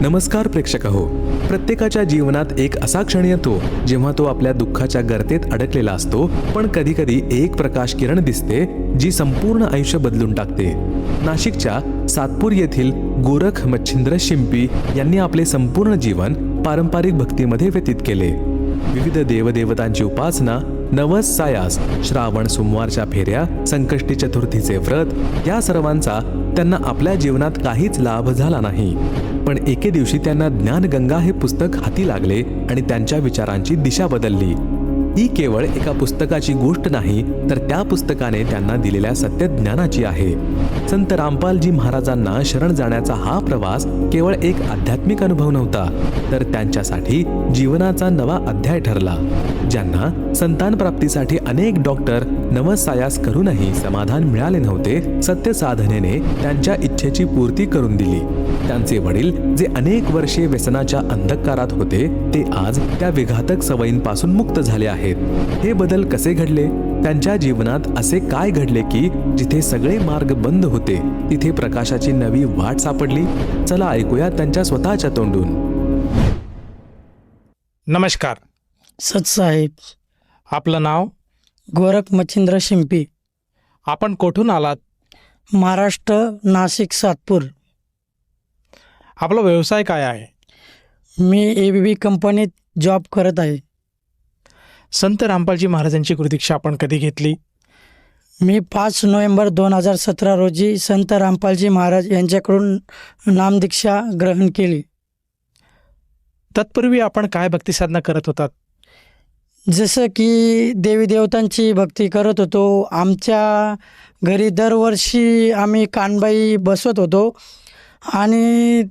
नमस्कार प्रेक्षक हो प्रत्येकाच्या जीवनात एक असा क्षण येतो जेव्हा तो आपल्या दुःखाच्या गर्तेत अडकलेला असतो पण कधी कधी एक प्रकाश किरण दिसते जी संपूर्ण आयुष्य बदलून टाकते. नाशिकच्या सातपूर येथील गोरख मच्छिंद्र शिंपी यांनी आपले संपूर्ण जीवन पारंपरिक भक्तीमध्ये व्यतीत केले. विविध देवदेवतांची उपासना नवस सायास श्रावण सोमवारच्या फेऱ्या संकष्टी चतुर्थीचे व्रत या सर्वांचा त्यांना आपल्या जीवनात काहीच लाभ झाला नाही. पण एके दिवशी त्यांना ज्ञानगंगा हे पुस्तक हाती लागले आणि त्यांच्या विचारांची दिशा बदलली. ही केवळ एका पुस्तकाची गोष्ट नाही तर त्या पुस्तकाने त्यांना दिलेल्या सत्यज्ञानाची आहे. संत रामपालजी महाराजांना शरण जाण्याचा हा प्रवास केवळ एक आध्यात्मिक अनुभव नव्हता तर त्यांच्यासाठी जीवनाचा नवा अध्याय ठरला ज्यांना संतान प्राप्तीसाठी अनेक डॉक्टर नवसायास करूनही समाधान मिळाले नव्हते सत्य साधनेने त्यांच्या इच्छेची पूर्ती करून दिली. त्यांचे वडील जे अनेक वर्षे व्यसनाच्या अंधकारात होते ते आज त्या विघातक सवयींपासून मुक्त झाले आहेत. हे बदल कसे घडले? त्यांच्या जीवनात असे काय घडले की जिथे सगळे मार्ग बंद होते तिथे प्रकाशाची नवी वाट सापडली? चला ऐकूया त्यांच्या स्वतःच्या तोंडून. नमस्कार. सतसाहेब आपलं नाव? गोरख मच्छिंद्र शिंपी. आपण कोठून आलात? महाराष्ट्र नाशिक सातपूर. आपला व्यवसाय काय आहे? मी ए बी बी कंपनीत जॉब करत आहे. संत रामपालजी महाराजांची गुरुदीक्षा आपण कधी घेतली? मी पाच नोव्हेंबर दोन हजार सतरा रोजी संत रामपालजी महाराज यांच्याकडून नामदीक्षा ग्रहण केली. तत्पूर्वी आपण काय भक्ती साधना करत होतात? जसं की देवी देवतांची भक्ती करत होतो. आमच्या घरी दरवर्षी आम्ही कानबाई बसवत होतो. आणि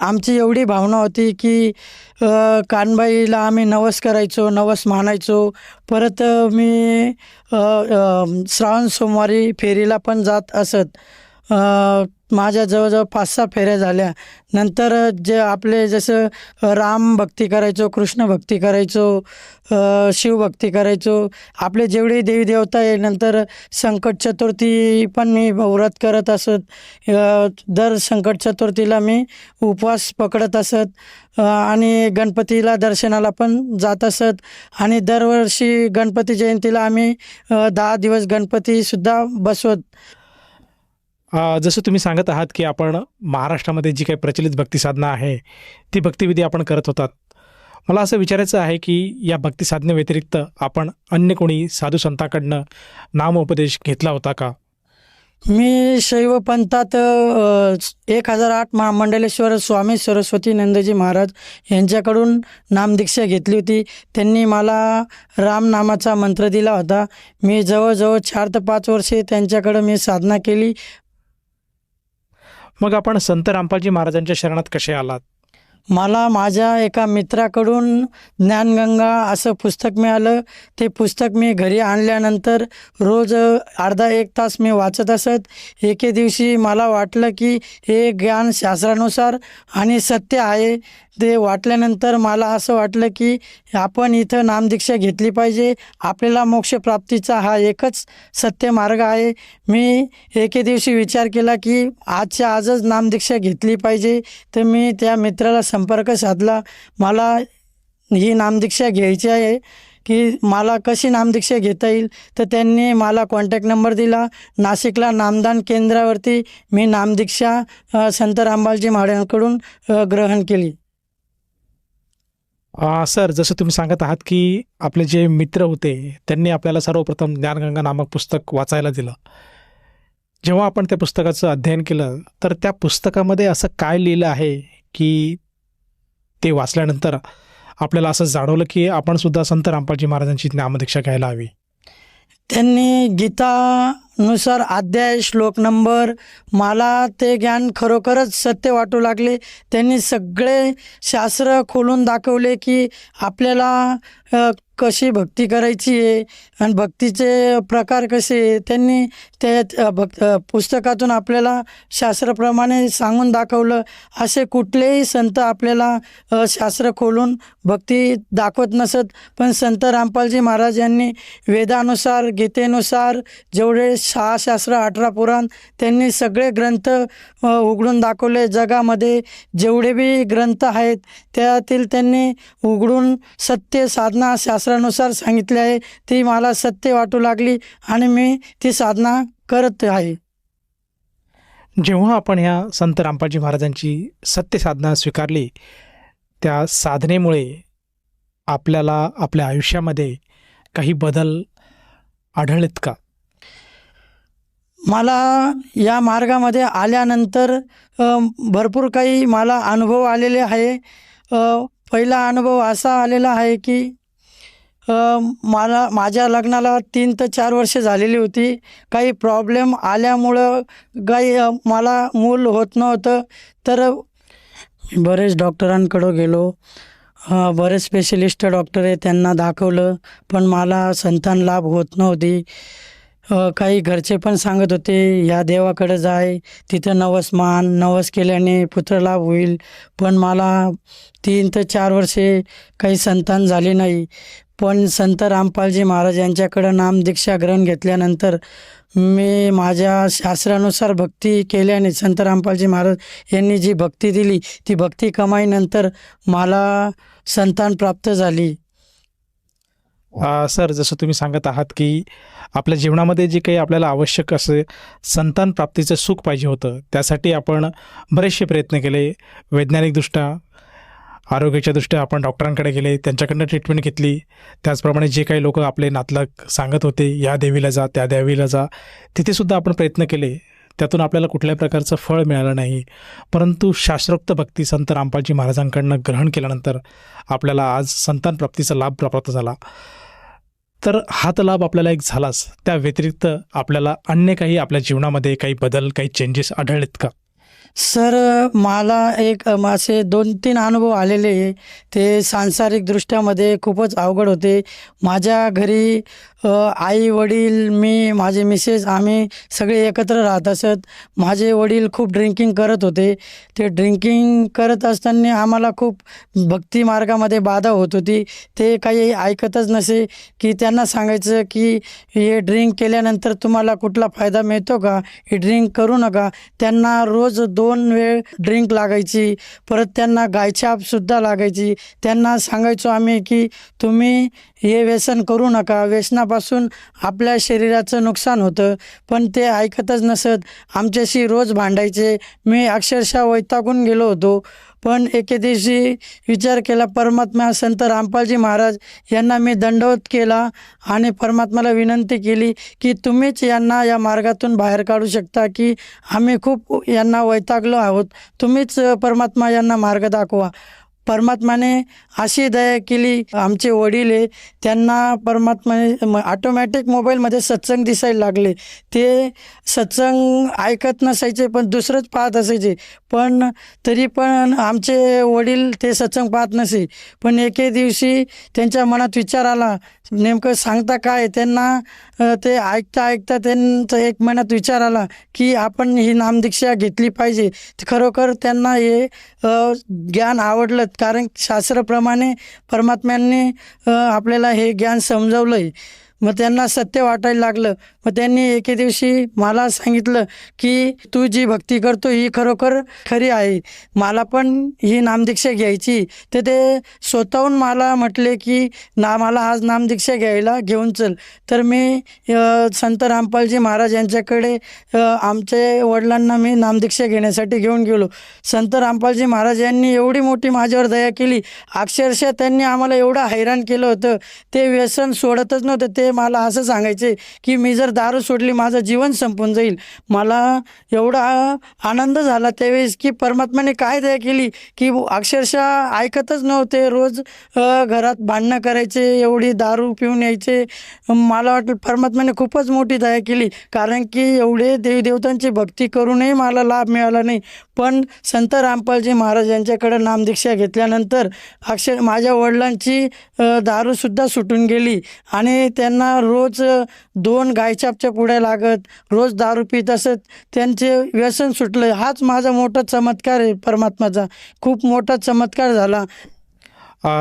आमची एवढी भावना होती की कानबाईला आम्ही नवस करायचो नवस मानायचो. परत मी श्रावण सोमवारी फेरीला पण जात असत. माझ्या जवळजवळ पाच सहा फेऱ्या झाल्या. नंतर जे आपले जसं राम भक्ती करायचो कृष्ण भक्ती करायचो शिवभक्ती करायचो आपले जेवढे देवी देवता आहे नंतर संकट चतुर्थी पण मी व्रत करत असत. दर संकट चतुर्थीला मी उपवास पकडत असत. आणि गणपतीला दर्शनाला पण जात असत. आणि दरवर्षी गणपती जयंतीला आम्ही दहा दिवस गणपतीसुद्धा बसवत. जसं तुम्ही सांगत आहात की आपण महाराष्ट्रामध्ये जी काही प्रचलित भक्तिसाधना आहे ती भक्तिविधी आपण करत होतात. मला असं विचारायचं आहे की या भक्तिसाधनेव्यतिरिक्त आपण अन्य कोणी साधू संतांकडनं नामोपदेश घेतला होता का? मी शैव पंथात एक हजार आठ महामंडलेश्वर स्वामी सरस्वती नंदजी महाराज यांच्याकडून नामदीक्षा घेतली होती. त्यांनी मला रामनामाचा मंत्र दिला होता. मी जवळजवळ चार ते पाच वर्षे त्यांच्याकडं मी साधना केली. मग आपण संत रामपालजी महाराजांच्या शरणात कसे आलात? मला माझ्या एका मित्राकडून ज्ञानगंगा असं पुस्तक मिळालं. ते पुस्तक मी घरी आणल्यानंतर रोज अर्धा एक तास मी वाचत असत. एके दिवशी मला वाटलं की हे ज्ञान शास्त्रानुसार आणि सत्य आहे. ते वाटल्यानंतर मला असं वाटलं की आपण इथं नामदीक्षा घेतली पाहिजे. आपल्याला मोक्षप्राप्तीचा हा एकच सत्य मार्ग आहे. मी एके दिवशी विचार केला की आजच्या आजच नामदीक्षा घेतली पाहिजे. तर मी त्या मित्राला संपर्क साधला. मला ही नामदीक्षा घ्यायची आहे की मला कशी नामदीक्षा घेता येईल? तर त्यांनी मला कॉन्टॅक्ट नंबर दिला. नाशिकला नामदान केंद्रावरती मी नामदीक्षा संत रामबालजी महाराजांकडून ग्रहण केली. सर जसं तुम्ही सांगत आहात की आपले जे मित्र होते त्यांनी आपल्याला सर्वप्रथम ज्ञानगंगा नामक पुस्तक वाचायला दिलं. जेव्हा आपण त्या पुस्तकाचं अध्ययन केलं तर त्या पुस्तकामध्ये असं काय लिहिलं आहे की ते वाचल्यानंतर आपल्याला असं जाणवलं की आपण सुद्धा संत रामपालजी महाराजांची नामदीक्षा घ्यायला हवी? त्यांनी गीता नुसार अध्याय श्लोक नंबर मला ते ज्ञान खरोखरच सत्य वाटू लागले. त्यांनी सगळे शास्त्र खोलून दाखवले की आपल्याला कशी भक्ती करायची आहे आणि भक्तीचे प्रकार कसे आहे त्यांनी ते भक्त पुस्तकातून आपल्याला शास्त्राप्रमाणे सांगून दाखवलं. असे कुठलेही संत आपल्याला शास्त्र खोलून भक्ती दाखवत नसत. पण संत रामपालजी महाराज यांनी वेदानुसार गीतेनुसार जेवढे सहा शास्त्र अठरा पुराण त्यांनी सगळे ग्रंथ उघडून दाखवले. जगामध्ये जेवढे बी ग्रंथ आहेत त्यातील त्यांनी उघडून सत्य साधना शास्त्रानुसार सांगितले आहे. ती मला सत्य वाटू लागली आणि मी ती साधना करत आहे. जेव्हा आपण ह्या संत रामपाजी महाराजांची सत्य साधना स्वीकारली त्या साधनेमुळे आपल्याला आपल्या आयुष्यामध्ये काही बदल आढळलेत का? मला या मार्गामध्ये आल्यानंतर भरपूर काही मला अनुभव आलेले आहे. पहिला अनुभव असा आलेला आहे की मला माझ्या लग्नाला तीन ते चार वर्ष झालेली होती. काही प्रॉब्लेम आल्यामुळं काही मला मूल होत नव्हतं. तर बरेच डॉक्टरांकडं गेलो. बरेच स्पेशलिस्ट डॉक्टर आहे त्यांना दाखवलं. पण मला संतान लाभ होत नव्हती. काही घरचे पण सांगत होते ह्या देवाकडे जाय तिथं नवस मान नवस केल्याने पुत्रलाभ होईल. पण मला तीन ते चार वर्षे काही संतान झाले नाही. पण संत रामपालजी महाराज यांच्याकडं नामदीक्षा ग्रहण घेतल्यानंतर मी माझ्या शास्त्रानुसार भक्ती केल्याने संत रामपालजी महाराज यांनी जी भक्ती दिली ती भक्ती कमाईनंतर मला संतान प्राप्त झाली. सर जसं तुम्ही सांगत आहात की आपल्या जीवनामध्ये जे काही आपल्याला आवश्यक असे संतान प्राप्तीचं सुख पाहिजे होतं त्यासाठी आपण बरेचसे प्रयत्न केले. वैज्ञानिकदृष्ट्या आरोग्याच्या दृष्ट्या आपण डॉक्टरांकडे गेले त्यांच्याकडनं ट्रीटमेंट घेतली. त्याचप्रमाणे जे काही लोक आपले नातलग सांगत होते या देवीला जा त्या देवीला जा तिथेसुद्धा आपण प्रयत्न केले. त्यातून आपल्याला कुठल्याही प्रकारचं फळ मिळालं नाही. परंतु शास्त्रोक्त भक्ती संत रामपालजी महाराजांकडनं ग्रहण केल्यानंतर आपल्याला आज संतान प्राप्तीचा लाभ प्राप्त झाला. तर हा तर लाभ आपल्याला एक झालाच. त्या व्यतिरिक्त आपल्याला अन्य काही आपल्या जीवनामध्ये काही बदल काही चेंजेस आढळलेत का? सर मला एक असे दोन तीन अनुभव आलेले ते सांसारिकदृष्ट्यामध्ये खूपच अवघड होते. माझ्या घरी आई वडील मी माझे मिसेस आम्ही सगळे एकत्र राहत असत. माझे वडील खूप ड्रिंकिंग करत होते. ते ड्रिंकिंग करत असताना आम्हाला खूप भक्ती मार्गामध्ये बाधा होत होती. ते काही ऐकतच नसे की त्यांना सांगायचं की हे ड्रिंक केल्यानंतर तुम्हाला कुठला फायदा मिळतो का? हे ड्रिंक करू नका. त्यांना रोज दो दोन वेळ ड्रिंक लागायची परत त्यांना गायछापसुद्धा लागायची. त्यांना सांगायचो आम्ही की तुम्ही हे व्यसन करू नका. व्यसनापासून आपल्या शरीराचं नुकसान होतं पण ते ऐकतच नसत. आमच्याशी रोज भांडायचे. मी अक्षरशः वैतागून गेलो होतो. पण एके दिवशी विचार केला परमात्मा संत रामपालजी महाराज यांना मी दंडवत केला आणि परमात्माला विनंती केली की तुम्हीच यांना या मार्गातून बाहेर काढू शकता की आम्ही खूप यांना वैतागलो आहोत. तुम्हीच परमात्मा यांना मार्ग दाखवा. परमात्माने अशी दया केली. आमचे वडील आहे त्यांना परमात्माने ऑटोमॅटिक मोबाईलमध्ये सत्संग दिसायला लागले. ते सत्संग ऐकत नसायचे पण दुसरंच पाहत असायचे. पण तरी पण आमचे वडील ते सत्संग पाहत नसे. पण एके दिवशी त्यांच्या मनात विचार आला नेमकं सांगता काय? त्यांना ते ऐकता ऐकता त्यांचा एक महिन्यात विचार आला की आपण ही नामदीक्षा घेतली पाहिजे. खरोखर त्यांना हे ज्ञान आवडलं. कारण शास्त्राप्रमाणे परमात्म्यांनी आपल्याला हे ज्ञान समजवलं आहे मग त्यांना सत्य वाटायला लागलं. मग त्यांनी एके दिवशी मला सांगितलं की तू जी भक्ती करतो ही खरोखर खरी आहे. मला पण ही नामदीक्षा घ्यायची. तर ते स्वतःहून मला म्हटले की ना मला आज नामदीक्षा घ्यायला घेऊन चल. तर मी संत रामपालजी महाराज यांच्याकडे आमच्या आमचे वडिलांना मी नामदीक्षा घेण्यासाठी घेऊन गेलो. संत रामपालजी महाराज यांनी एवढी मोठी माझ्यावर दया केली. अक्षरशः त्यांनी आम्हाला एवढं हैराण केलं होतं. ते व्यसन सोडतच नव्हतं. ते मला असं सांगायचे की मी जर दारू सोडली माझं जीवन संपून जाईल. मला एवढा आनंद झाला त्यावेळेस की परमात्म्याने काय दया केली की अक्षरशः ऐकतच नव्हते. रोज घरात भांडणं करायचे एवढी दारू पिऊन यायचे. मला वाटलं परमात्म्याने खूपच मोठी दया केली. कारण की एवढे देवदेवतांची भक्ती करूनही मला लाभ मिळाला नाही. पण संत रामपालजी महाराज यांच्याकडं नामदीक्षा घेतल्यानंतर अक्षर माझ्या वडिलांची दारूसुद्धा सुटून गेली. आणि त्यांना रोज दोन गायछापच्या पुढ्या लागत रोज दारू पित असत. त्यांचे व्यसन सुटलं. हाच माझा मोठा चमत्कार आहे परमात्माचा. खूप मोठा चमत्कार झाला.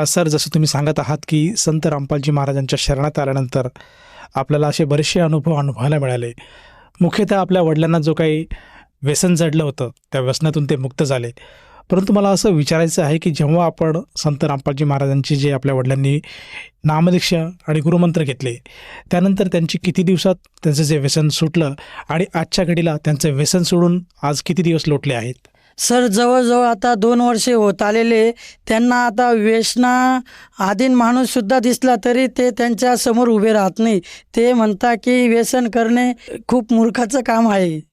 सर जसं तुम्ही सांगत आहात की संत रामपालजी महाराजांच्या शरणात आल्यानंतर आपल्याला असे बरेचसे अनुभव अनुभवायला मिळाले. मुख्यतः आपल्या वडिलांना जो काही व्यसन जडलं होतं. त्या व्यसनातून ते मुक्त झाले. परंतु मला असं विचारायचं आहे की जेव्हा आपण संत रामपालजी महाराजांची जे आपल्या वडिलांनी नामदीक्षा आणि गुरुमंत्र घेतले त्यानंतर त्यांची किती दिवसात त्यांचं जे व्यसन सुटलं आणि आजच्या घडीला त्यांचं व्यसन सोडून आज किती दिवस लोटले आहेत? सर जवळजवळ आता दोन वर्षे होत आलेले. त्यांना आता व्यसना आधीन माणूससुद्धा दिसला तरी ते त्यांच्यासमोर उभे राहत नाही. ते म्हणता की व्यसन करणे खूप मूर्खाचं काम आहे.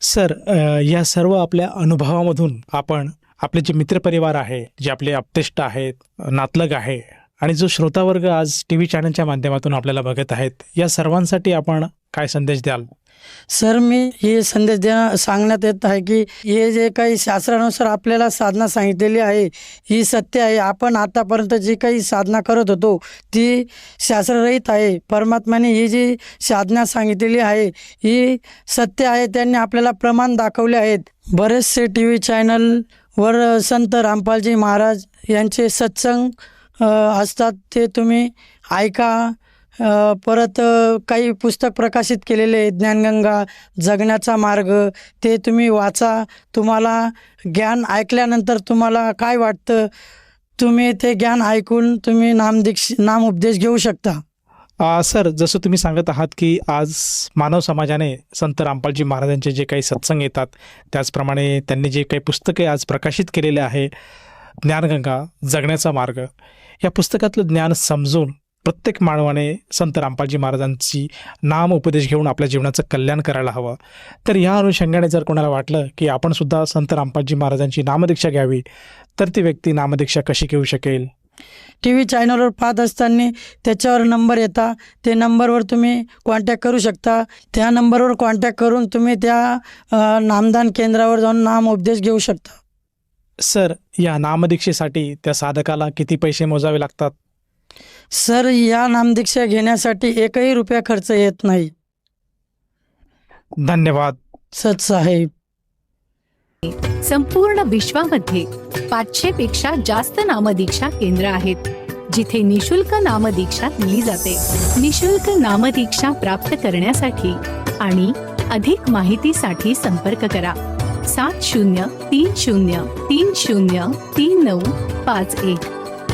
सर या सर्व आपल्या अनुभवामधून आपण आपले जे मित्रपरिवार आहे जे आपले अपतेष्ट आहेत नातलग आहे आणि जो श्रोतावर्ग आज टी व्ही चॅनलच्या माध्यमातून आपल्याला बघत आहेत या सर्वांसाठी आपण काय संदेश द्याल? सर मी हे संदेश देणं सांगण्यात येत आहे की हे जे काही शास्त्रानुसार आपल्याला साधना सांगितलेली आहे ही सत्य आहे. आपण आतापर्यंत जी काही साधना करत होतो ती शास्त्ररहित आहे. परमात्म्याने ही जी साधना सांगितलेली आहे ही सत्य आहे. त्यांनी आपल्याला प्रमाण दाखवले आहेत. बरेचसे टी व्ही चॅनलवर संत रामपालजी महाराज यांचे सत्संग असतात. ते तुम्ही ऐका. परत काही पुस्तक प्रकाशित केलेले ज्ञानगंगा जगण्याचा मार्ग ते तुम्ही वाचा. तुम्हाला ज्ञान ऐकल्यानंतर तुम्हाला काय वाटतं? तुम्ही ते ज्ञान ऐकून तुम्ही नामदीक्ष नाम उपदेश घेऊ शकता. आ, सर जसं तुम्ही सांगत आहात की आज मानव समाजाने संत रामपालजी महाराजांचे जे काही सत्संग येतात त्याचप्रमाणे त्यांनी जे काही पुस्तके आज प्रकाशित केलेले आहे ज्ञानगंगा जगण्याचा मार्ग या पुस्तकातलं ज्ञान समजून प्रत्येक मानवाने संत रामपालजी महाराजांची नाम उपदेश घेऊन आपल्या जीवनाचं कल्याण करायला हवं. तर या अनुषंगाने जर कोणाला वाटलं की आपण सुद्धा संत रामपालजी महाराजांची नामदीक्षा घ्यावी तर ती व्यक्ती नामदीक्षा कशी घेऊ शकेल? टी व्ही चॅनलवर पाहत असताना त्याच्यावर नंबर येता. ते नंबरवर तुम्ही कॉन्टॅक्ट करू शकता. त्या नंबरवर कॉन्टॅक्ट करून तुम्ही त्या नामदान केंद्रावर जाऊन नाम उपदेश घेऊ शकता. सर या नामदीक्षेसाठी त्या साधकाला किती पैसे मोजावे लागतात? सर या नामदीक्षा घेण्यासाठी एकही रुपया खर्च येत नाही. धन्यवाद. सत साहेब. संपूर्ण विश्वामध्ये पाचशे पेक्षा जास्त नामदीक्षा केंद्र आहेत जिथे निशुल्क नामदीक्षा दिली जाते. निशुल्क नामदीक्षा प्राप्त करण्यासाठी आणि अधिक माहितीसाठी संपर्क करा. सात शून्य तीन शून्य तीन शून्य तीन नऊ पाच एक.